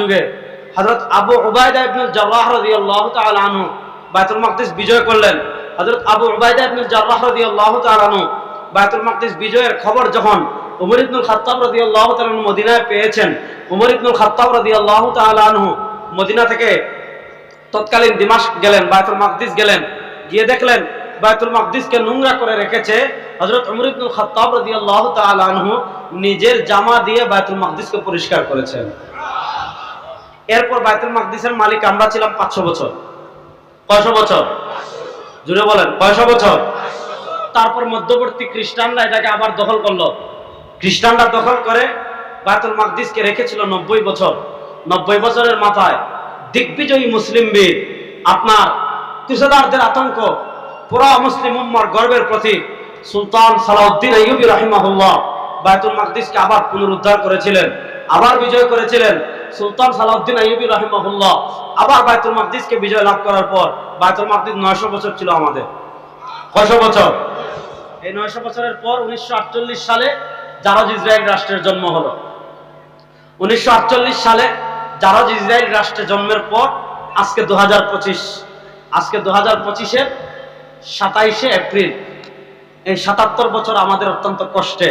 যুগে হযরত আবু আনহু বাইতুল মাকদিস বিজয় করলেন। হযরত আবু আনহু বাইতুল মাকদিস বিজয়ের খবর যখন উমর ইবনুল খাত্তাব রাদিয়াল্লাহু তাআলা আনহু মদিনায় পেয়েছেন, উমর ইবনুল খাত্তাব রাদিয়াল্লাহু তাআলা আনহু মদিনা থেকে তৎকালীন দিমাস গেলেন বায়তুল মাকদিস গেলেন, গিয়ে দেখলেন বায়তুল মাকদিসকে নোংরা করে রেখেছে হযরত উমর ইবনুল খাত্তাব রাদিয়াল্লাহু তাআলা আনহু নিজের জামা দিয়ে বায়তুল মাকদিসকে পরিষ্কার করেছেন। এরপর বাইতুল মাকদিসের মালিক আমরা ছিলাম পাঁচশো বছর। কয়শো বছর? জুড়ে বলেন, কয়শো বছর? তারপর মধ্যবর্তী খ্রিস্টানরা এটাকে আবার দখল করল। খ্রিস্টানরা দখল করে বায়তুল মাকদিসকে রেখেছিল নব্বই বছর। নব্বই বছরের মাথায় দিগ্বিজয়ী মুসলিম বীর, আপনার তুষাদারদের আতঙ্ক, পুরা মুসলিম উম্মার গর্বের প্রতীক, সুলতান সালাউদ্দিন আইয়ুবী রাহিমাহুল্লাহ। বায়তুল মাকদিসকে আবার পুনরুদ্ধার করেছিলেন, আবার বিজয় করেছিলেন। সুলতান সালাউদ্দিন আইয়ুবী রাহিমাহুল্লাহ আবার বায়তুল মাকদিসকে বিজয় লাভ করার পর বায়তুল মাকদিস নয়শো বছর ছিল আমাদের। কয়শো বছর? এই নয়শো বছরের পর উনিশশো আটচল্লিশ সালে জারজ ইসরায়েল রাষ্ট্রের জন্ম হলো। উনিশশো আটচল্লিশ সালে জারজ ইসরায়েল রাষ্ট্রে জন্মের পর আজকে দুহাজার পঁচিশ। আজকে দু হাজার পঁচিশের সাতাইশে এপ্রিল। এই সাতাত্তর বছর আমাদের অত্যন্ত কষ্টে।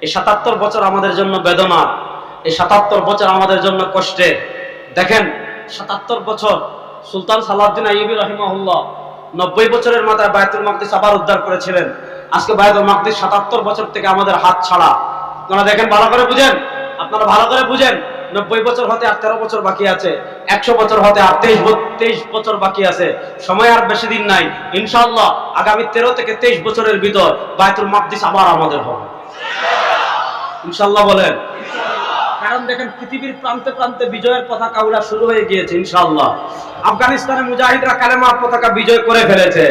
এই সাতাত্তর বছর আমাদের জন্য বেদনা। এই সাতাত্তর বছর আমাদের জন্য কষ্টে। দেখেন, সাতাত্তর বছর সুলতান সালাউদ্দিন আইবি রহিমাহুল্লাহ নব্বই বছরের মাথায় বায়তুল মাকদিস আবার উদ্ধার করেছিলেন। আজকে বায়তুল মাকদিস সাতাত্তর বছর থেকে আমাদের হাত ছাড়া। আপনারা দেখেন, ভালো করে বুঝেন। আপনারা ভালো করে বুঝেন, নব্বই বছর হতে আর তেরো বছর বাকি আছে, একশো বছর হতে আর তেইশ তেইশ বছর বাকি আছে। সময় আর বেশি দিন নাই। ইনশাল্লাহ আগামী তেরো থেকে তেইশ বছরের ভিতর বায়তুল মাকদিস আবার আমাদের হবে। ইনশাল্লাহ বলেন। কারণ দেখেন পৃথিবীর প্রান্তে প্রান্তে বিজয়ের পতাকা উড়া শুরু হয়ে গিয়েছে, ইনশাআল্লাহ। আফগানিস্তানে মুজাহিদরা কালেমার পতাকা বিজয় করে ফেলেছে।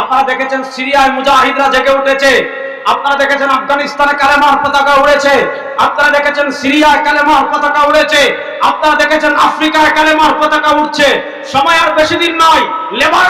আপনারা দেখেছেন সিরিয়ায় মুজাহিদরা জেগে উঠেছে। আপনারা দেখেছেন আফগানিস্তানে কালেমার পতাকা উড়েছে। আপনারা দেখেছেন সিরিয়ায় কালেমার পতাকা উড়েছে। আপনারা দেখেছেন আফ্রিকায় কালেমার পতাকা উঠছে সময় আর বেশি দিন নয় লেবাননেও